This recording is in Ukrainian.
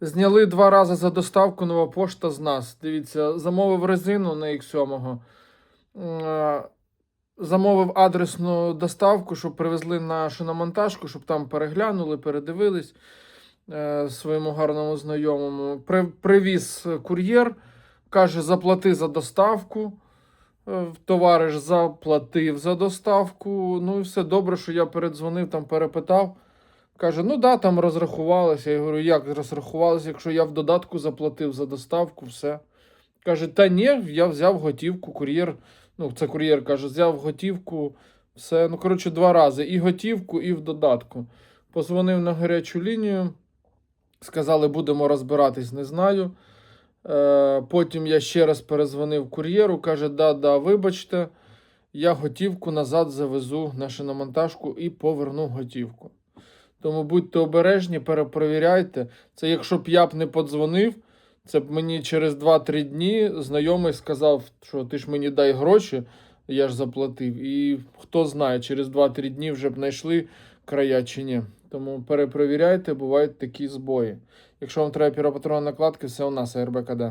Зняли два рази за доставку нова пошта з нас. Дивіться, замовив резину на X7. Е, Замовив адресну доставку, щоб привезли на шиномонтажку, щоб там переглянули, передивились е, своєму гарному знайомому. Привіз кур'єр, каже, заплати за доставку. Е, Товариш заплатив за доставку. Ну і все добре, що я передзвонив, там перепитав. Каже, ну да, там розрахувалися. Я говорю, як розрахувалися, якщо я в додатку заплатив за доставку, все. Каже, та ні, я взяв готівку, кур'єр. Ну, це кур'єр каже, взяв готівку, все. Ну, коротше, два рази. І готівку, і в додатку. Позвонив на гарячу лінію. Сказали, будемо розбиратись, не знаю. Е, потім я ще раз перезвонив кур'єру, каже, да, да, вибачте, я готівку назад завезу на шиномонтажку і поверну готівку. Тому будьте обережні, перепровіряйте. Це якщо б я б не подзвонив, це б мені через 2-3 дні знайомий сказав, що ти ж мені дай гроші, я ж заплатив. І хто знає, через 2-3 дні вже б знайшли края чи ні. Тому перепровіряйте, бувають такі збої. Якщо вам треба піропатронні накладки, все у нас АРБКД.